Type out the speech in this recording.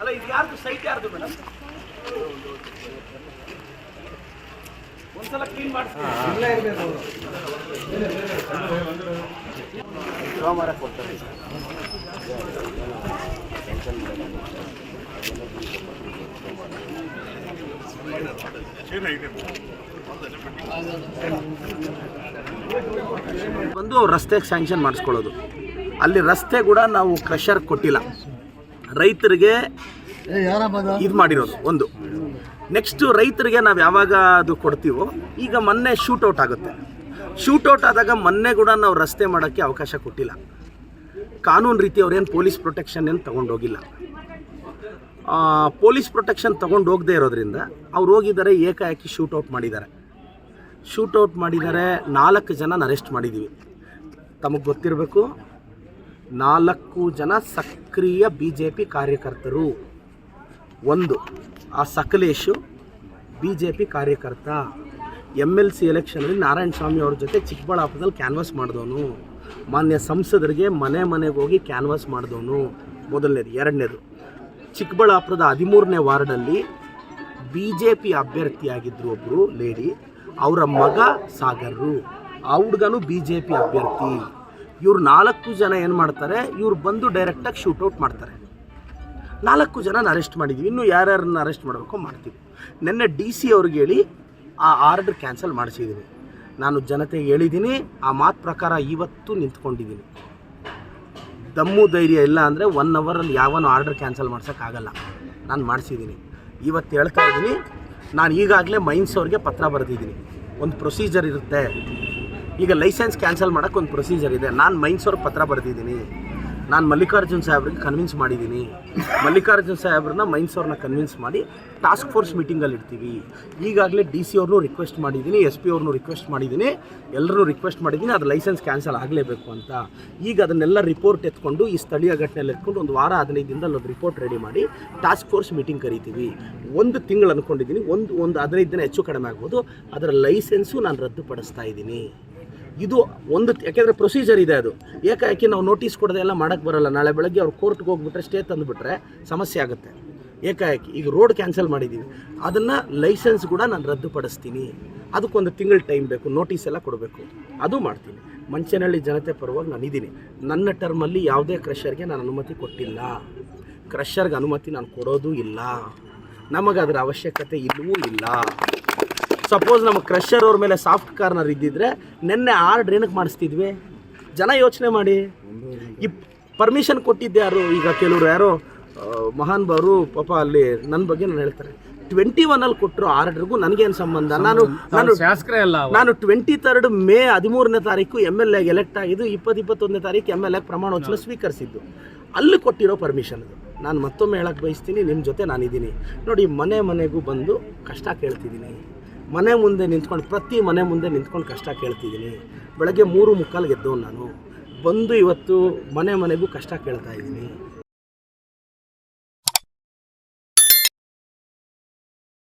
ಅಲ್ಲ ಇದು ಯಾರ್ದು? ಸೈಟ್ ಯಾರ್ದು ಮೇಡಮ್ ಒಂದ್ಸಲ ಕ್ಲೀನ್ ಮಾಡಿಸ್ತಾರೆ ಸೋಮವಾರ ಕೊಡ್ತಾರೆ. ಬಂದು ರಸ್ತೆಗೆ ಸ್ಯಾಂಕ್ಷನ್ ಮಾಡಿಸ್ಕೊಳ್ಳೋದು. ಅಲ್ಲಿ ರಸ್ತೆ ಕೂಡ ನಾವು ಕ್ರಷರ್ ಕೊಟ್ಟಿಲ್ಲ. ರೈತರಿಗೆ ಇದು ಮಾಡಿರೋದು ಒಂದು. ನೆಕ್ಸ್ಟು ರೈತರಿಗೆ ನಾವು ಯಾವಾಗ ಅದು ಕೊಡ್ತೀವೋ ಈಗ ಮೊನ್ನೆ ಶೂಟೌಟ್ ಆಗುತ್ತೆ. ಶೂಟೌಟ್ ಆದಾಗ ಮೊನ್ನೆ ಕೂಡ ನಾವು ರಸ್ತೆ ಮಾಡೋಕ್ಕೆ ಅವಕಾಶ ಕೊಟ್ಟಿಲ್ಲ. ಕಾನೂನು ರೀತಿ ಅವ್ರೇನು ಪೊಲೀಸ್ ಪ್ರೊಟೆಕ್ಷನ್ ಏನು ತೊಗೊಂಡೋಗಿಲ್ಲ ಪೊಲೀಸ್ ಪ್ರೊಟೆಕ್ಷನ್ ತೊಗೊಂಡು ಹೋಗದೆ ಇರೋದ್ರಿಂದ ಅವ್ರು ಹೋಗಿದ್ದಾರೆ ಏಕಾಏಕಿ ಶೂಟೌಟ್ ಮಾಡಿದ್ದಾರೆ. ಶೂಟೌಟ್ ಮಾಡಿದ್ದಾರೆ ನಾಲ್ಕು ಜನ ಅರೆಸ್ಟ್ ಮಾಡಿದ್ದೀವಿ ತಮಗೆ ಗೊತ್ತಿರಬೇಕು ನಾಲ್ಕು ಜನ ಸಕ್ರಿಯ ಬಿ ಜೆ ಪಿ ಕಾರ್ಯಕರ್ತರು. ಒಂದು, ಆ ಸಕಲೇಶು ಬಿ ಜೆ ಪಿ ಕಾರ್ಯಕರ್ತ. ಎಂ ಎಲ್ ಸಿ ಎಲೆಕ್ಷನಲ್ಲಿ ನಾರಾಯಣ ಸ್ವಾಮಿ ಅವ್ರ ಜೊತೆ ಚಿಕ್ಕಬಳ್ಳಾಪುರದಲ್ಲಿ ಕ್ಯಾನ್ವಾಸ್ ಮಾಡಿದವನು. ಮಾನ್ಯ ಸಂಸದರಿಗೆ ಮನೆ ಮನೆಗೆ ಹೋಗಿ ಕ್ಯಾನ್ವಾಸ್ ಮಾಡಿದವನು. ಮೊದಲನೇದು. ಎರಡನೇದು, ಚಿಕ್ಕಬಳ್ಳಾಪುರದ ಹದಿಮೂರನೇ ವಾರ್ಡಲ್ಲಿ ಬಿ ಜೆ ಪಿ ಅಭ್ಯರ್ಥಿಯಾಗಿದ್ದರು ಒಬ್ಬರು ಲೇಡಿ. ಅವರ ಮಗ ಸಾಗರರು. ಆ ಹುಡುಗನು ಬಿ ಜೆ ಪಿ ಅಭ್ಯರ್ಥಿ. ಇವ್ರು ನಾಲ್ಕು ಜನ ಏನು ಮಾಡ್ತಾರೆ, ಇವ್ರು ಬಂದು ಡೈರೆಕ್ಟಾಗಿ ಶೂಟೌಟ್ ಮಾಡ್ತಾರೆ. ನಾಲ್ಕು ಜನ ಅರೆಸ್ಟ್ ಮಾಡಿದ್ದೀವಿ ಇನ್ನು ಯಾರ್ಯಾರನ್ನ ಅರೆಸ್ಟ್ ಮಾಡಬೇಕು ಮಾಡ್ತೀವಿ. ನಿನ್ನೆ ಡಿ ಸಿ ಅವ್ರಿಗೆ ಹೇಳಿ ಆ ಆರ್ಡರ್ ಕ್ಯಾನ್ಸಲ್ ಮಾಡಿಸಿದ್ದೀನಿ ನಾನು ಜನತೆಗೆ ಹೇಳಿದ್ದೀನಿ ಆ ಮಾತು ಪ್ರಕಾರ ಇವತ್ತು ನಿಂತ್ಕೊಂಡಿದ್ದೀನಿ ದಮ್ಮು ಧೈರ್ಯ ಇಲ್ಲ ಅಂದರೆ ಒನ್ ಅವರಲ್ಲಿ ಯಾವನು ಆರ್ಡರ್ ಕ್ಯಾನ್ಸಲ್ ಮಾಡ್ಸೋಕ್ಕಾಗಲ್ಲ ನಾನು ಮಾಡಿಸಿದ್ದೀನಿ ಇವತ್ತು ಹೇಳ್ತಾ ಇದ್ದೀನಿ ನಾನು ಈಗಾಗಲೇ ಮೈನ್ಸ್ ಅವ್ರಿಗೆ ಪತ್ರ ಬರೆದಿದ್ದೀನಿ ಒಂದು ಪ್ರೊಸೀಜರ್ ಇರುತ್ತೆ. ಈಗ ಲೈಸೆನ್ಸ್ ಕ್ಯಾನ್ಸಲ್ ಮಾಡೋಕ್ಕೆ ಒಂದು ಪ್ರೊಸೀಜರ್ ಇದೆ. ನಾನು ಮೈನ್ಸ್ ಅವ್ರಿಗೆ ಪತ್ರ ಬರೆದಿದ್ದೀನಿ. ನಾನು ಮಲ್ಲಿಕಾರ್ಜುನ್ ಸಾಹೇಬ್ರಿಗೆ ಕನ್ವಿನ್ಸ್ ಮಾಡಿದ್ದೀನಿ. ಮಲ್ಲಿಕಾರ್ಜುನ್ ಸಾಹೇಬ್ರನ್ನ ಮೈನ್ಸ್ ಕನ್ವಿನ್ಸ್ ಮಾಡಿ ಟಾಸ್ಕ್ ಫೋರ್ಸ್ ಮೀಟಿಂಗಲ್ಲಿ ಇಡ್ತೀವಿ. ಈಗಾಗಲೇ ಡಿ ಸಿ ಅವ್ರನ್ನೂ ರಿಕ್ವೆಸ್ಟ್ ಮಾಡಿದ್ದೀನಿ ಎಸ್ ಪಿ ಅವ್ರನ್ನೂ ರಿಕ್ವೆಸ್ಟ್ ಮಾಡಿದ್ದೀನಿ ಎಲ್ಲರೂ ರಿಕ್ವೆಸ್ಟ್ ಮಾಡಿದ್ದೀನಿ, ಅದು ಲೈಸೆನ್ಸ್ ಕ್ಯಾನ್ಸಲ್ ಆಗಲೇಬೇಕು ಅಂತ. ಈಗ ಅದನ್ನೆಲ್ಲ ರಿಪೋರ್ಟ್ ಎತ್ಕೊಂಡು, ಈ ಸ್ಥಳೀಯ ಘಟನೆಯಲ್ಲಿ ಎತ್ಕೊಂಡು ಒಂದು ವಾರ, ಹದಿನೈದು ದಿನದಲ್ಲಿ ಒಂದು ರಿಪೋರ್ಟ್ ರೆಡಿ ಮಾಡಿ ಟಾಸ್ಕ್ ಫೋರ್ಸ್ ಮೀಟಿಂಗ್ ಕರಿತೀವಿ. ಒಂದು ತಿಂಗಳು ಅಂದ್ಕೊಂಡಿದ್ದೀನಿ ಒಂದು ಒಂದು ಹದಿನೈದು ದಿನ ಹೆಚ್ಚು ಕಡಿಮೆ ಆಗ್ಬೋದು. ಅದರ ಲೈಸೆನ್ಸು ನಾನು ರದ್ದುಪಡಿಸ್ತಾ ಇದ್ದೀನಿ. ಇದು ಒಂದು ಯಾಕೆಂದರೆ ಪ್ರೊಸೀಜರ್ ಇದೆ ಅದು. ಏಕಾಏಕಿ ನಾವು ನೋಟಿಸ್ ಕೊಡದೆ ಎಲ್ಲ ಮಾಡೋಕ್ಕೆ ಬರಲ್ಲ. ನಾಳೆ ಬೆಳಗ್ಗೆ ಅವ್ರು ಕೋರ್ಟ್ಗೆ ಹೋಗ್ಬಿಟ್ರೆ ಸ್ಟೇ ತಂದುಬಿಟ್ರೆ ಸಮಸ್ಯೆ ಆಗುತ್ತೆ. ಏಕಾಏಕಿ. ಈಗ ರೋಡ್ ಕ್ಯಾನ್ಸಲ್ ಮಾಡಿದ್ದೀವಿ ಅದನ್ನು ಲೈಸೆನ್ಸ್ ಕೂಡ ನಾನು ರದ್ದುಪಡಿಸ್ತೀನಿ. ಅದಕ್ಕೊಂದು ತಿಂಗಳು ಟೈಮ್ ಬೇಕು. ನೋಟಿಸ್ ಎಲ್ಲ ಕೊಡಬೇಕು. ಅದು ಮಾಡ್ತೀನಿ. ಮಂಚನಹಳ್ಳಿ ಜನತೆ ಪರವಾಗಿ ನಾನು ಇದ್ದೀನಿ ನನ್ನ ಟರ್ಮಲ್ಲಿ ಯಾವುದೇ ಕ್ರಷರ್ಗೆ ನಾನು ಅನುಮತಿ ಕೊಟ್ಟಿಲ್ಲ. ಕ್ರಷರ್ಗೆ ಅನುಮತಿ ನಾನು ಕೊಡೋದು ಇಲ್ಲ. ನಮಗೆ ಅದರ ಅವಶ್ಯಕತೆ ಇಲ್ಲವೂ ಇಲ್ಲ. ಸಪೋಸ್ ನಮ್ಮ ಕ್ರಷರ್ ಅವ್ರ ಮೇಲೆ ಸಾಫ್ಟ್ ಕಾರ್ನರ್ ಇದ್ದಿದ್ರೆ ನಿನ್ನೆ ಆರ್ಡ್ರ್ ಏನಕ್ಕೆ ಮಾಡಿಸ್ತಿದ್ವಿ. ಜನ ಯೋಚನೆ ಮಾಡಿ. ಈ ಪರ್ಮಿಷನ್ ಕೊಟ್ಟಿದ್ದೆ ಯಾರು? ಈಗ ಕೆಲವರು ಯಾರೋ ಮಹಾನ್ ಬಾರು ಪಾಪ ಅಲ್ಲಿ ನನ್ನ ಬಗ್ಗೆ ನಾನು ಹೇಳ್ತಾರೆ. ಟ್ವೆಂಟಿ ಒನ್ನಲ್ಲಿ ಕೊಟ್ಟರು ಆರ್ಡ್ರಿಗೂ ನನಗೇನು ಸಂಬಂಧ? ನಾನು ನಾನು ಶಾಸಕರೇ ಅಲ್ಲ ನಾನು ಟ್ವೆಂಟಿ ತರ್ಡ್ ಮೇ ಹದಿಮೂರನೇ ತಾರೀಕು ಎಂ ಎಲ್ ಎಗೆ ಎಲೆಕ್ಟ್ ಆಗಿದ್ದು ಇಪ್ಪತ್ತು ಇಪ್ಪತ್ತೊಂದನೇ ತಾರೀಕು ಎಂ ಎಲ್ ಎಗೆ ಪ್ರಮಾಣ ವಚನ ಸ್ವೀಕರಿಸಿದ್ದು. ಅಲ್ಲಿ ಕೊಟ್ಟಿರೋ ಪರ್ಮಿಷನ್ ಅದು. ನಾನು ಮತ್ತೊಮ್ಮೆ ಹೇಳಕ್ಕೆ ಬಯಸ್ತೀನಿ ನಿಮ್ಮ ಜೊತೆ ನಾನಿದ್ದೀನಿ. ನೋಡಿ ಮನೆ ಮನೆಗೂ ಬಂದು ಕಷ್ಟ ಕೇಳ್ತಿದ್ದೀನಿ. ಮನೆ ಮುಂದೆ ನಿಂತ್ಕೊಂಡು, ಪ್ರತಿ ಮನೆ ಮುಂದೆ ನಿಂತ್ಕೊಂಡು ಕಷ್ಟ ಕೇಳ್ತಿದ್ದೀನಿ. ಬೆಳಗ್ಗೆ ಮೂರು ಮುಕ್ಕಾಲು ಗೆದ್ದವನು ನಾನು. ಬಂದು ಇವತ್ತು ಮನೆ ಮನೆಗೂ ಕಷ್ಟ ಕೇಳ್ತಾ ಇದ್ದೀನಿ.